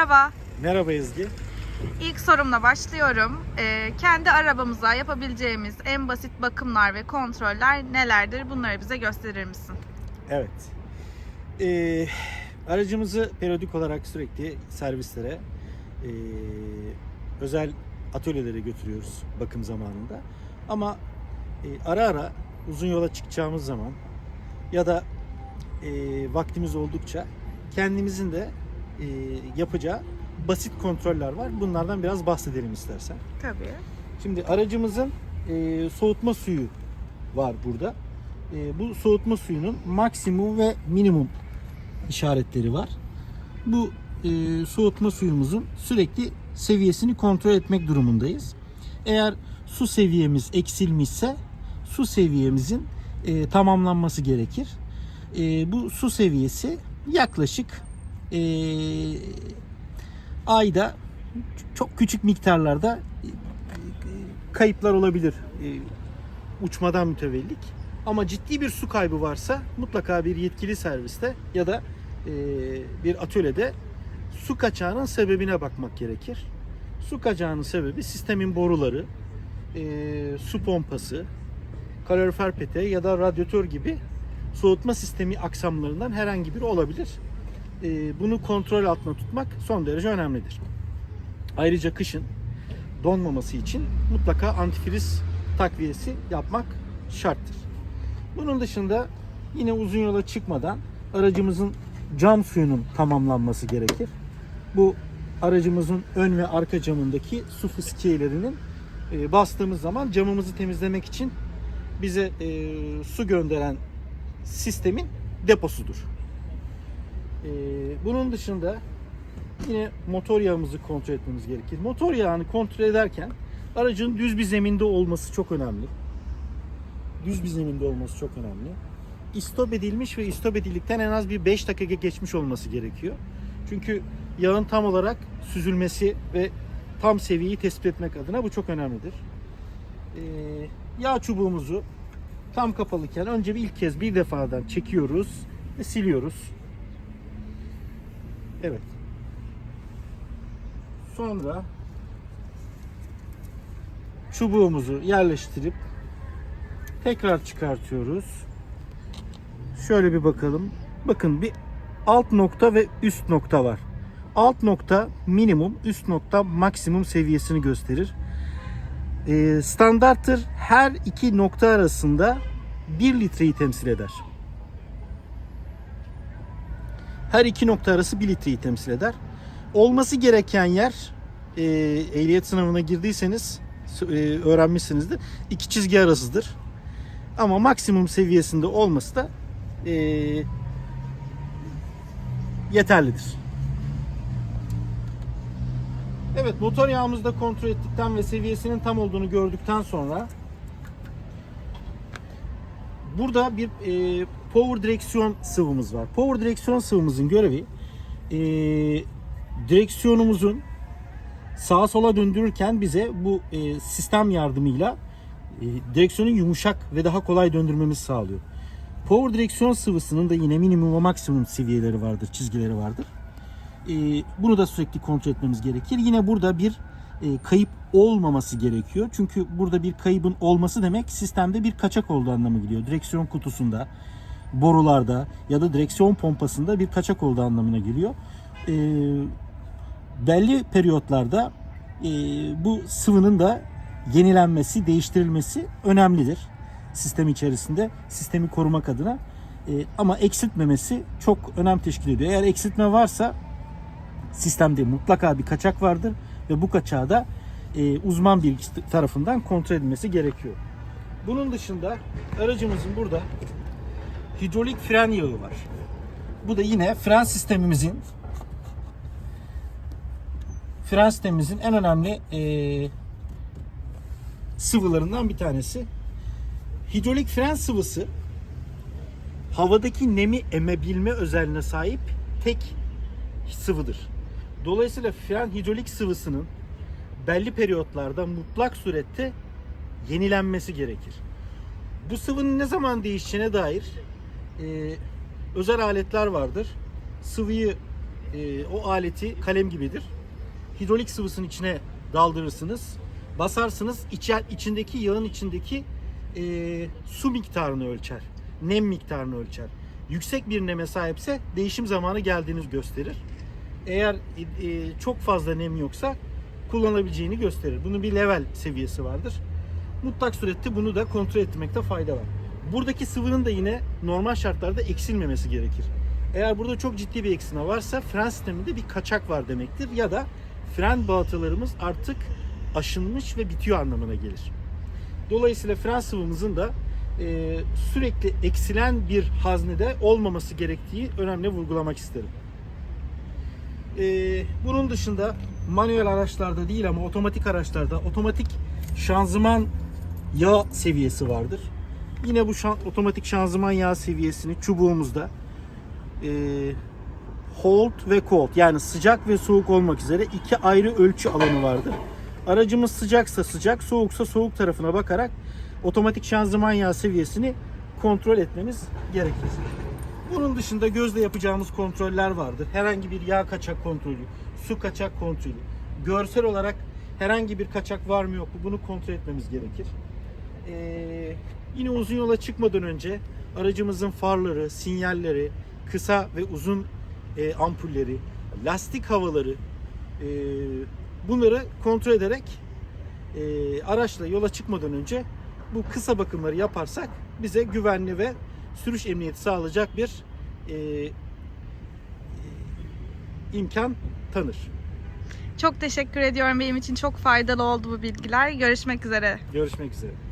Merhaba. Merhaba Ezgi. İlk sorumla başlıyorum. Ee, kendi arabamıza yapabileceğimiz en basit bakımlar ve kontroller nelerdir? Bunları bize gösterir misin? Evet. Ee, aracımızı periyodik olarak sürekli servislere, ee, özel atölyelere götürüyoruz bakım zamanında. Ama ee, ara ara uzun yola çıkacağımız zaman ya da ee, vaktimiz oldukça kendimizin de ee, yapacağı basit kontroller var. Bunlardan biraz bahsedelim istersen. Tabii. Şimdi aracımızın e, soğutma suyu var burada. E, bu soğutma suyunun maksimum ve minimum işaretleri var. Bu e, soğutma suyumuzun sürekli seviyesini kontrol etmek durumundayız. Eğer su seviyemiz eksilmişse su seviyemizin e, tamamlanması gerekir. E, bu su seviyesi yaklaşık e, ayda çok küçük miktarlarda kayıplar olabilir e, uçmadan mütevellik. Ama ciddi bir su kaybı varsa mutlaka bir yetkili serviste ya da e, bir atölyede su kaçağının sebebine bakmak gerekir. Su kaçağının sebebi sistemin boruları, e, su pompası, kalorifer peteği ya da radyatör gibi soğutma sistemi aksamlarından herhangi biri olabilir. E, bunu kontrol altında tutmak son derece önemlidir. Ayrıca kışın donmaması için mutlaka antifriz takviyesi yapmak şarttır. Bunun dışında yine uzun yola çıkmadan aracımızın cam suyunun tamamlanması gerekir. Bu aracımızın ön ve arka camındaki su fıskiyelerinin e, bastığımız zaman camımızı temizlemek için bize e, su gönderen sistemin deposudur. E, bunun dışında yine motor yağımızı kontrol etmemiz gerekir. Motor yağını kontrol ederken aracın düz bir zeminde olması çok önemli. Düz bir zeminde olması çok önemli. İstop edilmiş ve istop edildikten en az bir 5 dakika geçmiş olması gerekiyor. Çünkü yağın tam olarak süzülmesi ve tam seviyeyi tespit etmek adına bu çok önemlidir. Ee, yağ çubuğumuzu tam kapalıken önce bir ilk kez bir defadan çekiyoruz ve siliyoruz. Evet. Sonra çubuğumuzu yerleştirip tekrar çıkartıyoruz. Şöyle bir bakalım. Bakın bir alt nokta ve üst nokta var. Alt nokta minimum, üst nokta maksimum seviyesini gösterir. Ee, standarttır her iki nokta arasında 1 litreyi temsil eder. Her iki nokta arası 1 litreyi temsil eder olması gereken yer e, ehliyet sınavına girdiyseniz e, öğrenmişsinizdir. İki çizgi arasıdır. Ama maksimum seviyesinde olması da e, yeterlidir. Evet motor yağımızı da kontrol ettikten ve seviyesinin tam olduğunu gördükten sonra burada bir e, power direksiyon sıvımız var. Power direksiyon sıvımızın görevi e, direksiyonumuzun sağa sola döndürürken bize bu e, sistem yardımıyla e, direksiyonu yumuşak ve daha kolay döndürmemizi sağlıyor. Power direksiyon sıvısının da yine minimum ve maksimum seviyeleri vardır, çizgileri vardır. E, bunu da sürekli kontrol etmemiz gerekir. Yine burada bir e, kayıp olmaması gerekiyor. Çünkü burada bir kaybın olması demek sistemde bir kaçak olduğu anlamı geliyor. Direksiyon kutusunda, borularda ya da direksiyon pompasında bir kaçak olduğu anlamına geliyor. E, belli periyotlarda e, bu sıvının da yenilenmesi, değiştirilmesi önemlidir. Sistem içerisinde sistemi korumak adına. E, ama eksiltmemesi çok önem teşkil ediyor. Eğer eksiltme varsa sistemde mutlaka bir kaçak vardır ve bu kaçağı da e, uzman bir tarafından kontrol edilmesi gerekiyor. Bunun dışında aracımızın burada hidrolik fren yağı var. Bu da yine fren sistemimizin fren sistemimizin en önemli e, sıvılarından bir tanesi. Hidrolik fren sıvısı havadaki nemi emebilme özelliğine sahip tek sıvıdır. Dolayısıyla fren hidrolik sıvısının belli periyotlarda mutlak surette yenilenmesi gerekir. Bu sıvının ne zaman değişeceğine dair e, özel aletler vardır. Sıvıyı e, o aleti kalem gibidir. Hidrolik sıvısının içine daldırırsınız. Basarsınız. içer, içindeki yağın içindeki e, su miktarını ölçer. Nem miktarını ölçer. Yüksek bir neme sahipse değişim zamanı geldiğini gösterir. Eğer e, e, çok fazla nem yoksa kullanabileceğini gösterir. Bunun bir level seviyesi vardır. Mutlak surette bunu da kontrol etmekte fayda var. Buradaki sıvının da yine normal şartlarda eksilmemesi gerekir. Eğer burada çok ciddi bir eksilme varsa fren sisteminde bir kaçak var demektir ya da fren balatalarımız artık aşınmış ve bitiyor anlamına gelir. Dolayısıyla fren sıvımızın da e, sürekli eksilen bir haznede olmaması gerektiği önemli vurgulamak isterim. E, bunun dışında manuel araçlarda değil ama otomatik araçlarda otomatik şanzıman yağ seviyesi vardır. Yine bu şan, otomatik şanzıman yağ seviyesini çubuğumuzda e, hold ve cold yani sıcak ve soğuk olmak üzere iki ayrı ölçü alanı vardır. Aracımız sıcaksa sıcak, soğuksa soğuk tarafına bakarak otomatik şanzıman yağ seviyesini kontrol etmemiz gerekir. Bunun dışında gözle yapacağımız kontroller vardır. Herhangi bir yağ kaçak kontrolü, su kaçak kontrolü. Görsel olarak herhangi bir kaçak var mı yok mu bunu kontrol etmemiz gerekir. Ee, yine uzun yola çıkmadan önce aracımızın farları, sinyalleri, kısa ve uzun e, ampulleri, lastik havaları e, bunları kontrol ederek e, araçla yola çıkmadan önce bu kısa bakımları yaparsak bize güvenli ve sürüş emniyeti sağlayacak bir e, e, imkan tanır. Çok teşekkür ediyorum. Benim için çok faydalı oldu bu bilgiler. Görüşmek üzere. Görüşmek üzere.